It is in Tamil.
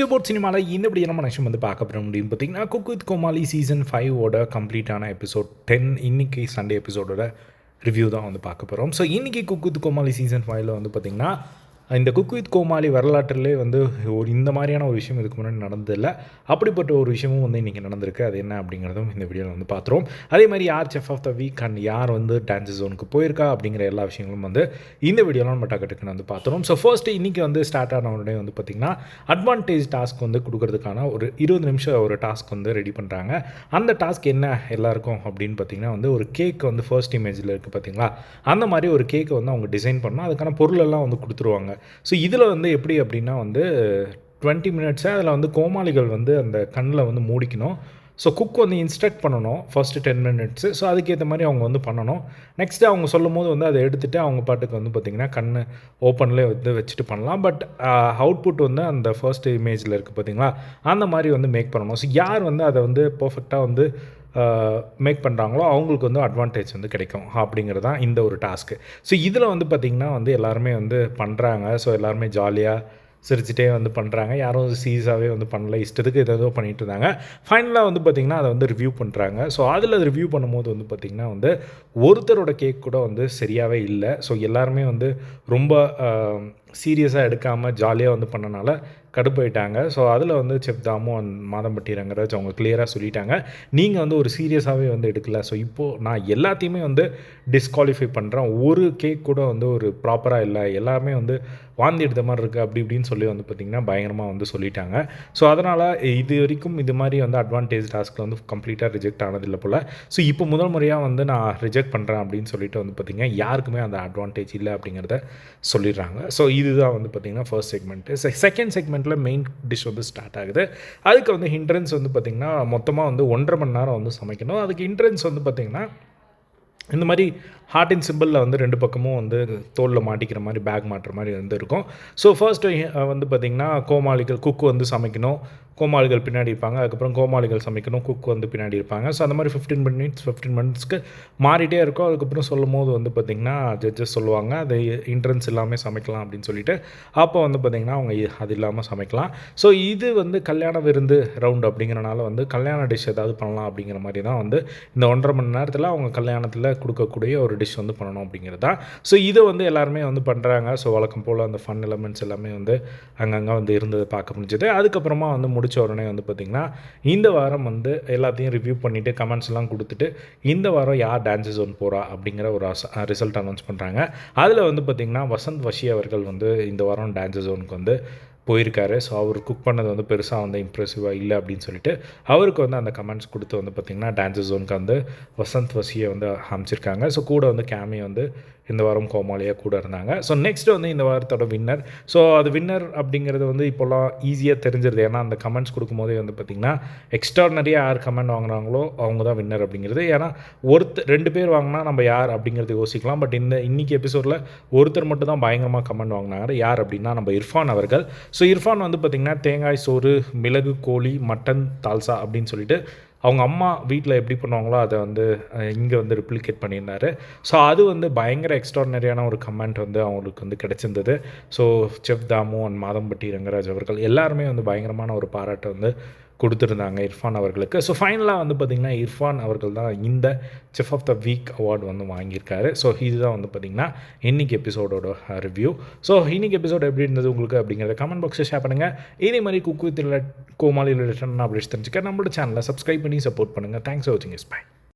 நெக்ஸ்ட் போர்ட் சினிமாவில் இந்த இப்படி நம்ம நெக்ஸ்ட் வந்து பார்க்க போகிற முடியும் பார்த்தீங்கன்னா குக் வித் கோமாளி சீசன் ஃபைவோட கம்ப்ளீட்டான எபிசோட் டென் இன்னைக்கு சண்டே எபிசோடோட ரிவ்யூ தான் வந்து பார்க்க போகிறோம் ஸோ இன்றைக்கி குக் வித் கோமாளி சீசன் ஃபைவ்ல வந்து பார்த்திங்கன்னா இந்த குக் வித் கோமாளி வரலாற்றிலே வந்து ஒரு இந்த மாதிரியான ஒரு விஷயம் இதுக்கு முன்னாடி நடந்ததில்லை. அப்படிப்பட்ட ஒரு விஷயமும் வந்து இன்றைக்கி நடந்திருக்கு. அது என்ன அப்படிங்கிறதும் இந்த வீடியோவில் வந்து பார்த்துருவோம் அதே மாதிரி யார் chef of the week and யார் வந்து டான்ஸ் ஜோனுக்கு போயிருக்கா அப்படிங்கிற எல்லா விஷயங்களும் வந்து இந்த வீடியோவில் நம்ம டக்கு வந்து பார்த்துருவோம் ஸோ ஃபர்ஸ்ட்டு இன்றைக்கி வந்து ஸ்டார்ட் ஆன உடனே வந்து பார்த்திங்கன்னா அட்வான்டேஜ் டாஸ்க் வந்து கொடுக்கறதுக்கான ஒரு இருபது நிமிஷம் ஒரு டாஸ்க் வந்து ரெடி பண்ணுறாங்க அந்த டாஸ்க் என்ன எல்லாருக்கும் அப்படின்னு பார்த்தீங்கன்னா வந்து ஒரு கேக் வந்து ஃபர்ஸ்ட் இமேஜில் இருக்குது பார்த்தீங்களா அந்த மாதிரி ஒரு கேக்கை வந்து அவங்க டிசைன் பண்ணால் அதுக்கான பொருளெல்லாம் வந்து கொடுத்துருவாங்க. ஸோ இதில் வந்து எப்படி அப்படின்னா வந்து டுவெண்ட்டி மினிட்ஸை அதில் வந்து கோமாளிகள் வந்து அந்த கண்ணில் வந்து மூடிக்கணும். ஸோ குக் வந்து இன்ஸ்ட்ரக்ட் பண்ணணும் ஃபஸ்ட்டு டென் மினிட்ஸு ஸோ அதுக்கேற்ற மாதிரி அவங்க வந்து பண்ணணும். நெக்ஸ்ட்டு அவங்க சொல்லும் போது வந்து அதை எடுத்துகிட்டு அவங்க பாட்டுக்கு வந்து பார்த்திங்கன்னா கண் ஓப்பன்லேயே வந்து வச்சுட்டு பண்ணலாம். பட் அவுட்புட் வந்து அந்த ஃபர்ஸ்ட் இமேஜில் இருக்குது பார்த்திங்களா அந்த மாதிரி வந்து மேக் பண்ணணும். ஸோ யார் வந்து அதை வந்து பர்ஃபெக்டாக வந்து மேக் பண்ணுறாங்களோ அவங்களுக்கு வந்து அட்வான்டேஜ் வந்து கிடைக்கும் அப்படிங்கிறது தான் இந்த ஒரு டாஸ்க்கு ஸோ இதில் வந்து பார்த்திங்கன்னா வந்து எல்லாருமே வந்து பண்ணுறாங்க ஸோ எல்லாருமே ஜாலியாக சிரிச்சிட்டே வந்து பண்ணுறாங்க யாரும் சீரியஸாகவே வந்து பண்ணல. இஷ்டத்துக்கு ஏதோ பண்ணிகிட்டு இருந்தாங்க. ஃபைனலாக வந்து பார்த்திங்கன்னா அதை வந்து ரிவ்யூ பண்ணுறாங்க ஸோ அதில் ரிவ்யூ பண்ணும்போது வந்து பார்த்திங்கன்னா வந்து ஒருத்தரோட கேக் கூட வந்து சரியாகவே இல்லை. ஸோ எல்லாருமே வந்து ரொம்ப சீரியஸாக எடுக்காமல் ஜாலியாக வந்து பண்ணனால கடுப்பாயிட்டாங்க. ஸோ அதில் வந்து செப்தாமும் தாமு மாதம்பட்டி அவங்க கிளியராக சொல்லிட்டாங்க. நீங்கள் வந்து ஒரு சீரியஸாகவே வந்து எடுக்கல. ஸோ இப்போது நான் எல்லாத்தையுமே வந்து டிஸ்குவாலிஃபை பண்ணுறேன் ஒரு கேக் கூட வந்து ஒரு ப்ராப்பராக இல்லை. எல்லாமே வந்து வாந்தி எடுத்த மாதிரி இருக்குது அப்படி இப்படின்னு சொல்லி வந்து பார்த்திங்கன்னா பயங்கரமாக வந்து சொல்லிட்டாங்க. ஸோ அதனால் இது வரைக்கும் இது மாதிரி வந்து அட்வான்டேஜ் டாஸ்க்கில் வந்து கம்ப்ளீட்டாக ரிஜெக்ட் ஆனதில்லை போல். ஸோ இப்போ முதல் முறையாக வந்து நான் ரிஜெக்ட் பண்ணுறேன் அப்படின்னு சொல்லிட்டு வந்து பார்த்திங்கன்னா யாருக்குமே அந்த அட்வான்டேஜ் இல்லை அப்படிங்கிறத சொல்லிடுறாங்க. ஸோ இதுதான் வந்து பார்த்திங்கன்னா ஃபர்ஸ்ட் செக்மெண்ட்டு செகண்ட் செக்மெண்ட்டில் மெயின் டிஷ் வந்து ஸ்டார்ட் ஆகுது. அதுக்கு வந்து ஹிண்ட்ரன்ஸ் வந்து பார்த்திங்கன்னா மொத்தமாக வந்து ஒன்றரை மணி நேரம் வந்து சமைக்கணும். அதுக்கு ஹிண்ட்ரன்ஸ் வந்து பார்த்திங்கன்னா இந்த மாதிரி ஹார்ட் சிம்பிளில் வந்து ரெண்டு பக்கமும் வந்து தோலில் மாட்டிக்கிற மாதிரி பேக் மாட்டுற மாதிரி வந்து இருக்கும். ஸோ ஃபர்ஸ்ட்டு வந்து பார்த்திங்கன்னா கோமாளிகள் குக் வந்து சமைக்கணும். கோமாளிகள் பின்னாடி இருப்பாங்க. அதுக்கப்புறம் கோமாளிகள் சமைக்கணும். குக் வந்து பின்னாடி இருப்பாங்க. ஸோ அந்த மாதிரி ஃபிஃப்டீன் மினிட்ஸ் ஃபிஃப்டீன் மினிட்ஸ்க்கு மாறிட்டே இருக்கும். அதுக்கப்புறம் சொல்லும் போது வந்து பார்த்திங்கன்னா ஜட்ஜஸ் சொல்லுவாங்க அது இன்ட்ரன்ஸ் இல்லாமல் சமைக்கலாம் அப்படின்னு சொல்லிட்டு அப்போ வந்து பார்த்திங்கன்னா அவங்க அது இல்லாமல் சமைக்கலாம். ஸோ இது வந்து கல்யாண விருந்து ரவுண்ட் அப்படிங்கிறனால வந்து கல்யாண டிஷ் ஏதாவது பண்ணலாம் அப்படிங்கிற மாதிரி தான் வந்து இந்த ஒன்றரை மணி நேரத்தில் அவங்க கல்யாணத்தில் கொடுக்கக்கூடிய ஒரு டிஷ் வந்து பண்ணணும் அப்படிங்கிறது தான். ஸோ இதை வந்து எல்லாருமே வந்து பண்ணுறாங்க ஸோ வழக்கம் போல் அந்த ஃபன் எலமெண்ட்ஸ் எல்லாமே வந்து அங்கங்கே வந்து இருந்ததை பார்க்க முடிஞ்சது. அதுக்கப்புறமா வந்து முடி உடனே வந்து பார்த்திங்கன்னா இந்த வாரம் வந்து எல்லாத்தையும் ரிவ்யூ பண்ணிவிட்டு கமெண்ட்ஸ் எல்லாம் கொடுத்துட்டு இந்த வாரம் யார் டான்ஸ் ஜோன் போகிறா அப்படிங்கிற ஒரு ரிசல்ட் அனௌன்ஸ் பண்ணுறாங்க அதில் வந்து பார்த்திங்கன்னா வசந்த் வஷி அவர்கள் வந்து இந்த வாரம் டான்ஸ் ஜோனுக்கு வந்து போயிருக்காரு. ஸோ அவர் குக் பண்ணது வந்து பெருசாக வந்து இம்ப்ரெசிவாக இல்லை அப்படின்னு சொல்லிட்டு அவருக்கு வந்து அந்த கமெண்ட்ஸ் கொடுத்து வந்து பார்த்திங்கன்னா டான்ஸ் ஜோனுக்கு வந்து வசந்த் வசியை வந்து அமைச்சிருக்காங்க ஸோ கூட வந்து கேமி வந்து இந்த வாரம் கோமாளியாக கூட இருந்தாங்க. ஸோ நெக்ஸ்ட் வந்து இந்த வாரத்தோட வின்னர் ஸோ அது வின்னர் அப்படிங்கிறது வந்து இப்போல்லாம் ஈஸியாக தெரிஞ்சிருது. ஏன்னா அந்த கமெண்ட்ஸ் கொடுக்கும்போதே வந்து பார்த்திங்கன்னா எக்ஸ்ட்ரானரியாக யார் கமெண்ட் வாங்குறாங்களோ அவங்க தான் வின்னர் அப்படிங்கிறது. ஏன்னா ஒருத்தர் ரெண்டு பேர் வாங்கினா நம்ம யார் அப்படிங்கிறது யோசிக்கலாம். பட் இந்த இன்றைக்கி எபிசோடில் ஒருத்தர் மட்டும் தான் பயங்கரமாக கமெண்ட் வாங்கினாங்க யார் அப்படின்னா நம்ம இர்ஃபான் அவர்கள். ஸோ இர்ஃபான் வந்து பார்த்திங்கன்னா தேங்காய் சோறு மிளகு கோழி மட்டன் தால்சா அப்படின்னு சொல்லிட்டு அவங்க அம்மா வீட்டில் எப்படி பண்ணுவாங்களோ அதை வந்து இங்கே வந்து ரிப்ளிகேட் பண்ணியிருந்தார். ஸோ அது வந்து பயங்கர எக்ஸ்ட்ரானரியான ஒரு கமெண்ட் வந்து அவங்களுக்கு வந்து கிடச்சிருந்தது. So chef Damu and Madhampatty Rangaraj அவர்கள் எல்லாருமே வந்து பயங்கரமான ஒரு பாராட்டை வந்து கொடுத்துருந்தாங்க இர்ஃபான் அவர்களுக்கு. ஸோ ஃபைனலாக வந்து பார்த்திங்கன்னா இர்ஃபான் அவர்கள் தான் இந்த chef of the week award வந்து வாங்கியிருக்காரு. ஸோ இதுதான் வந்து பார்த்திங்கன்னா இன்றைக்கி எபிசோடோட ரிவ்யூ ஸோ இன்றைக்கி எபிசோட் எப்படி இருந்தது உங்களுக்கு அப்படிங்கிறத கமெண்ட் பாக்ஸில் ஷேர் பண்ணுங்கள் இதே மாதிரி குக்கு வித் கோமாளி ரிலேஷன் அப்டேட்ஸ் தெரிஞ்சுக்க நம்மளோட சேனலை சப்ஸ்கிரைப் பண்ணி சப்போர்ட் பண்ணுங்கள் தேங்க்ஸ் ஃபார் வாட்சிங் இஸ் பை